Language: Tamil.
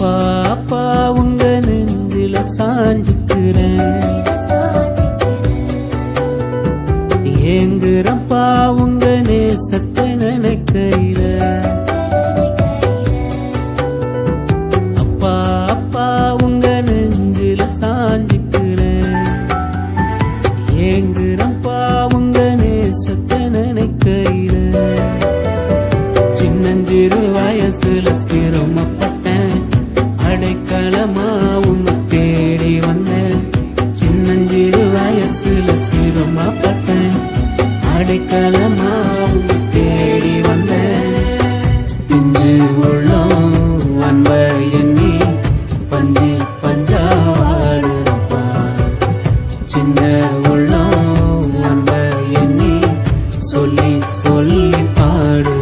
பாப்பா உங்க நெஞ்சில சாஞ்சிக்கிறேன். ஏங்குறப்பா உங்க நேசத்தை நினைக்கிற அப்பா அப்பா உங்க நெஞ்சில சாஞ்சுக்கிறேன். ஏங்குறப்பா உங்க நேசத்தை நினைக்கையில. சின்னஞ்சிறு வயசுல சிரமப்பட்டேன். அடைக்கலமா தேடி வந்த பிஞ்சு உள்ளம் அன்ப எண்ணி பஞ்சு பஞ்சாடுப்பா சின்ன உள்ளம் அன்ப எண்ணி சொல்லி சொல்லி பாடு